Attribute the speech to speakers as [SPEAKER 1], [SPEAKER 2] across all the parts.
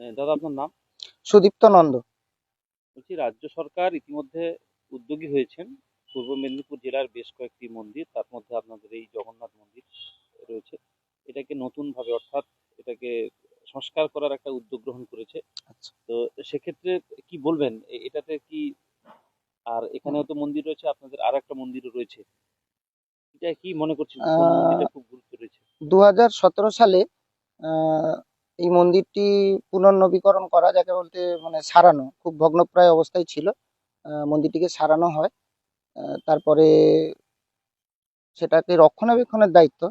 [SPEAKER 1] দাদা আপনার নাম?
[SPEAKER 2] সুদীপ্ত নন্দ।
[SPEAKER 1] বলছি রাজ্য সরকার ইতিমধ্যে উদ্যোগী হয়েছেন। পূর্ব মেদিনীপুর জেলার বেশ কয়েকটি মন্দির তার মধ্যে আপনাদের এই জগন্নাথ মন্দির রয়েছে। এটাকে নতুন ভাবে অর্থাৎ এটাকে সংস্কার করার একটা উদ্যোগ গ্রহণ করেছে।
[SPEAKER 2] আচ্ছা।
[SPEAKER 1] তো সেক্ষেত্রে কি বলবেন? এটাতে কি আর এখানেও তো মন্দির রয়েছে আপনাদের আর একটা মন্দিরও রয়েছে। এটা কি মনে করছেন? খুব গুরুত্ব রয়েছে?
[SPEAKER 2] দু হাজার সতেরো সালে এই মন্দিরটি পুনর্নবীকরণ করা, যাকে বলতে মানে সারানো, খুব ভগ্নপ্রায় অবস্থায় ছিল। মন্দিরটিকে সারানো হয়। তারপরে সেটাকে রক্ষণাবেক্ষণের দায়িত্ব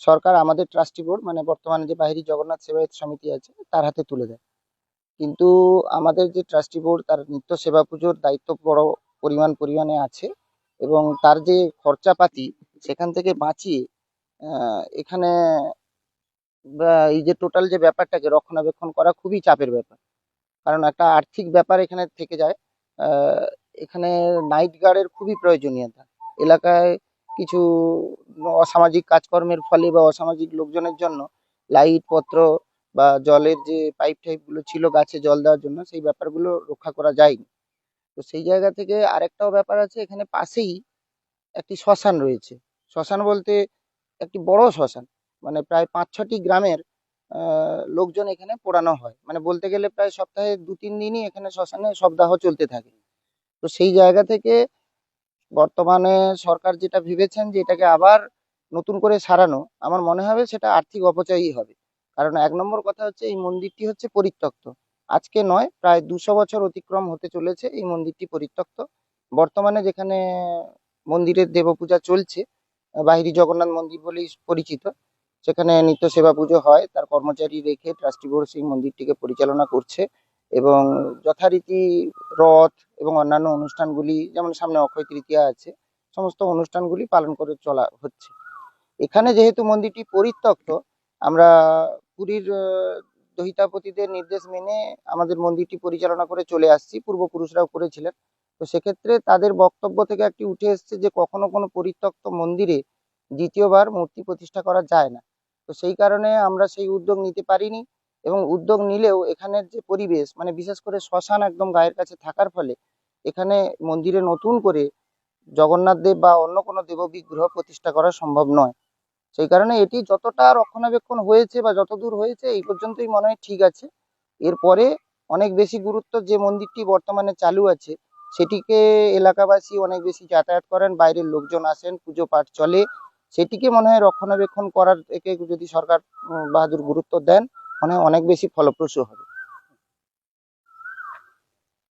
[SPEAKER 2] সরকার আমাদের ট্রাস্টি বোর্ড মানে বর্তমানে যে বাহিরি জগন্নাথ সেবায়ত সমিতি আছে, তার হাতে তুলে দেয়। কিন্তু আমাদের যে ট্রাস্টি বোর্ড, তার নিত্য সেবা পুজোর দায়িত্ব বড় পরিমাণ পরিমাণে আছে এবং তার যে খরচাপাতি, সেখান থেকে বাঁচিয়ে এখানে এই যে টোটাল যে ব্যাপারটাকে রক্ষণাবেক্ষণ করা খুবই চাপের ব্যাপার। কারণ একটা আর্থিক ব্যাপার এখানে থেকে যায় এখানে নাইট গার্ডের খুবই প্রয়োজনীয়তা। এলাকায় কিছু অসামাজিক কাজকর্মের ফলে বা অসামাজিক লোকজনের জন্য লাইট পত্র বা জলের যে পাইপ টাইপগুলো ছিল গাছে জল দেওয়ার জন্য সেই ব্যাপারগুলো রক্ষা করা যায়নি। তো সেই জায়গা থেকে আরেকটাও ব্যাপার আছে, এখানে পাশেই একটি শ্মশান রয়েছে। শ্মশান বলতে একটি বড় শ্মশান। মানে প্রায় পাঁচ ছটি গ্রামের লোকজন এখানে পোড়ানো হয়। মানে বলতে গেলে প্রায় সপ্তাহে দু তিন দিনই এখানে শ্মশানে শবদাহ চলতে থাকে। তো সেই জায়গা থেকে বর্তমানে সরকার যেটা ভেবেছেন যে এটাকে আবার নতুন করে সারানো, আমার মনে হবে সেটা আর্থিক অপচয়ই হবে। কারণ এক নম্বর কথা হচ্ছে এই মন্দিরটি হচ্ছে পরিত্যক্ত। আজকে নয়, প্রায় দুশো বছর অতিক্রম হতে চলেছে এই মন্দিরটি পরিত্যক্ত। বর্তমানে যেখানে মন্দিরের দেবপূজা চলছে বাহিরি জগন্নাথ মন্দির বলেই পরিচিত। সেখানে নিত্য সেবা পুজো হয়। তার কর্মচারী রেখে ট্রাস্টি বোর্ড সেই মন্দিরটিকে পরিচালনা করছে এবং যথারীতি রথ এবং অন্যান্য অনুষ্ঠানগুলি, যেমন সামনে অক্ষয় তৃতীয়া আছে, সমস্ত অনুষ্ঠানগুলি পালন করে চলা হচ্ছে। এখানে যেহেতু মন্দিরটি পরিত্যক্ত, আমরা পুরীর দহিতাপতিদের নির্দেশ মেনে আমাদের মন্দিরটি পরিচালনা করে চলে আসছি। পূর্বপুরুষরাও করেছিলেন। তো সেক্ষেত্রে তাদের বক্তব্য থেকে একটি উঠে এসেছে যে কখনো কোনো পরিত্যক্ত মন্দিরে দ্বিতীয়বার মূর্তি প্রতিষ্ঠা করা যায় না। তো সেই কারণে আমরা সেই উদ্যোগ নিতে পারিনি এবং উদ্যোগ নিলেও এখানের যে পরিবেশ মানে বিশেষ করে শ্মশান একদম গায়ের কাছে থাকার ফলে, এখানে মন্দিরে নতুন করে জগন্নাথ দেব বা অন্য কোনো দেববিগ্রহ প্রতিষ্ঠা করা সম্ভব নয়। সেই কারণে এটি যতটা রক্ষণাবেক্ষণ হয়েছে বা যতদূর হয়েছে এই পর্যন্তই মনে হয় ঠিক আছে। এরপরে অনেক বেশি গুরুত্ব যে মন্দিরটি বর্তমানে চালু আছে, সেটিকে এলাকাবাসী অনেক বেশি যাতায়াত করেন, বাইরের লোকজন আসেন, পুজো পাঠ চলে সেটিকে মনে হয় রক্ষণাবেক্ষণ করার একে যদি সরকার বাহাদুর গুরুত্ব দেন, মনে হয় অনেক বেশি ফলপ্রসূ হবে।